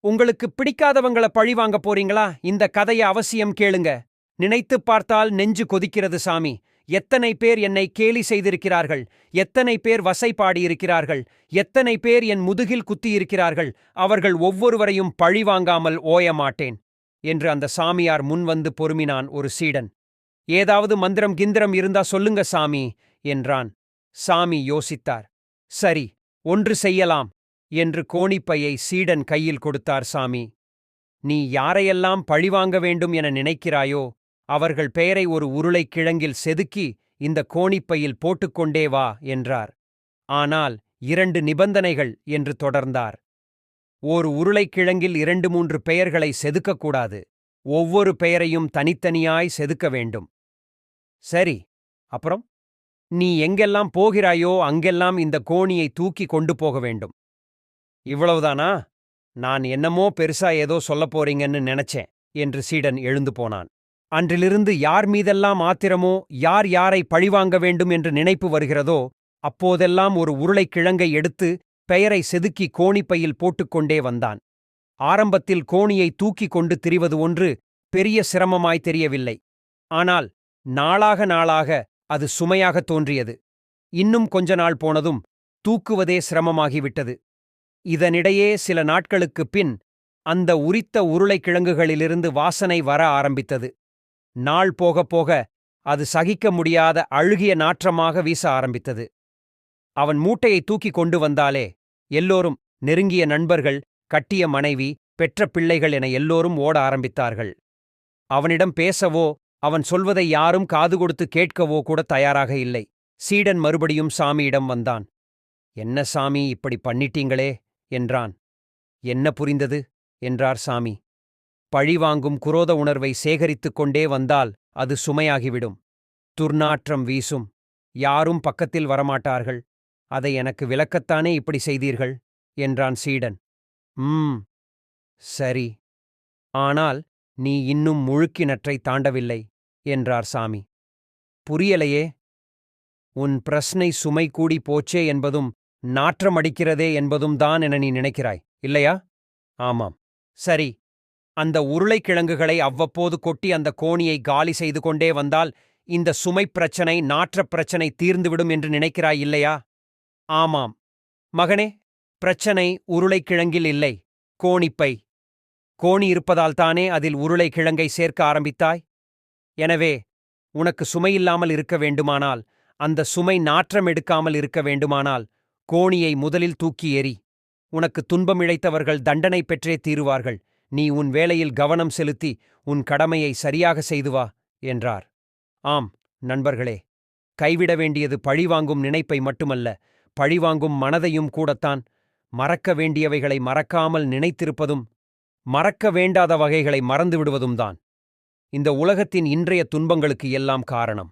உங்களுக்கு பிடிக்காதவங்கள பழி வாங்க போறீங்களா? இந்த கதையை அவசியம் கேளுங்க. நினைத்துப் பார்த்தால் நெஞ்சு கொதிக்கிறது சாமி. எத்தனை பேர் என்னை கேலி செய்திருக்கிறார்கள்? எத்தனை பேர் வசை பாடியிருக்கிறார்கள்? எத்தனை பேர் என் முதுகில் குத்தியிருக்கிறார்கள்? அவர்கள் ஒவ்வொருவரையும் பழி வாங்காமல் ஓய மாட்டேன். என்று அந்த சாமியார் முன்வந்து பொறுமினான் ஒரு சீடன். ஏதாவது மந்திரம் கிந்திரம் இருந்தா சொல்லுங்க சாமி என்றான். சாமி யோசித்தார். சரி ஒன்று செய்யலாம். என்று கோணிப்பையை சீடன் கையில் கொடுத்தார் சாமி. நீ யாரையெல்லாம் பழிவாங்க வேண்டும் என நினைக்கிறாயோ அவர்கள் பெயரை ஒரு உருளைக் கிழங்கில் செதுக்கி இந்த கோணிப்பையில் போட்டுக்கொண்டே வா என்றார். ஆனால் இரண்டு நிபந்தனைகள் என்று தொடர்ந்தார். ஓர் உருளைக்கிழங்கில் இரண்டு மூன்று பெயர்களை செதுக்கக்கூடாது ஒவ்வொரு பெயரையும் தனித்தனியாய் செதுக்க வேண்டும். சரி அப்புறம்? நீ எங்கெல்லாம் போகிறாயோ அங்கெல்லாம் இந்த கோணியை தூக்கி கொண்டு போக வேண்டும். இவ்வளவுதானா? நான் என்னமோ பெருசா ஏதோ சொல்லப் போறீங்கன்னு நினைச்சேன் என்று சீடன் எழுந்து போனான். அன்றிலிருந்து யார் மீதெல்லாம் ஆத்திரமோ யார் யாரை பழிவாங்க வேண்டும் என்று நினைப்பு வருகிறதோ அப்போதெல்லாம் ஒரு உருளைக்கிழங்கை எடுத்து பெயரை செதுக்கி கோணிப்பையில் போட்டுக்கொண்டே வந்தான். ஆரம்பத்தில் கோணியை தூக்கிக் கொண்டு திரிவது ஒன்று பெரிய சிரமமாய் தெரியவில்லை. ஆனால் நாளாக நாளாக அது சுமையாகத் தோன்றியது. இன்னும் கொஞ்ச நாள் போனதும் தூக்குவதே சிரமமாகிவிட்டது. இதனிடையே சில நாட்களுக்குப் பின் அந்த உரித்த உருளைக்கிழங்குகளிலிருந்து வாசனை வர ஆரம்பித்தது. நாள் போகப் போக அது சகிக்க முடியாத அழுகிய நாற்றமாக வீச ஆரம்பித்தது. அவன் மூட்டையை தூக்கிக் கொண்டு வந்தாலே எல்லோரும் நெருங்கிய நண்பர்கள் கட்டிய மனைவி பெற்ற பிள்ளைகள் என எல்லோரும் ஓட ஆரம்பித்தார்கள். அவனிடம் பேசவோ அவன் சொல்வதை யாரும் காது கொடுத்து கேட்கவோ கூட தயாராக இல்லை. சீடன் மறுபடியும் சாமியிடம் வந்தான். என்ன சாமி இப்படி பண்ணிட்டீங்களே? என்றான். என்ன புரிந்தது? என்றார் சாமி. பழிவாங்கும் குரோத உணர்வை சேகரித்துக் கொண்டே வந்தால் அது சுமையாகிவிடும். துர்நாற்றம் வீசும். யாரும் பக்கத்தில் வரமாட்டார்கள். அதை எனக்கு விளக்கத்தானே இப்படி செய்தீர்கள்? என்றான் சீடன். ம் சரி. ஆனால் நீ இன்னும் முழுக்கிணற்றை தாண்டவில்லை என்றார் சாமி. புரியலையே. உன் பிரஸ்னை சுமை கூடி போச்சே என்பதும் நாற்றம் அடிக்கிறதே என்பதும் தான் என நீ நினைக்கிறாய் இல்லையா? ஆமாம். சரி. அந்த உருளைக்கிழங்குகளை அவ்வப்போது கொட்டி அந்த கோணியை காலி செய்து கொண்டே வந்தால் இந்த சுமைப் பிரச்சனை நாற்றப் பிரச்சனை தீர்ந்துவிடும் என்று நினைக்கிறாய் இல்லையா? ஆமாம். மகனே பிரச்சனை உருளைக்கிழங்கில் இல்லை கோணிப்பை. கோணி இருப்பதால்தானே அதில் உருளைக்கிழங்கை சேர்க்க ஆரம்பித்தாய்? எனவே உனக்கு சுமையில்லாமல் இருக்க வேண்டுமானால் அந்த சுமை நாற்றம் எடுக்காமல் இருக்க வேண்டுமானால் கோணியை முதலில் தூக்கி எறி உனக்கு துன்பம் இழைத்தவர்கள் தண்டனை பெற்றே தீருவார்கள். நீ உன் வேலையில் கவனம் செலுத்தி உன் கடமையை சரியாக செய்து வா என்றார். ஆம் நண்பர்களே கைவிட வேண்டியது பழிவாங்கும் நினைப்பை மட்டுமல்ல பழிவாங்கும் மனதையும் கூடத்தான். மறக்க வேண்டியவைகளை மறக்காமல் நினைத்திருப்பதும் மறக்க வேண்டாத வகைகளை மறந்துவிடுவதும் தான். இந்த உலகத்தின் இன்றைய துன்பங்களுக்கு எல்லாம் காரணம்.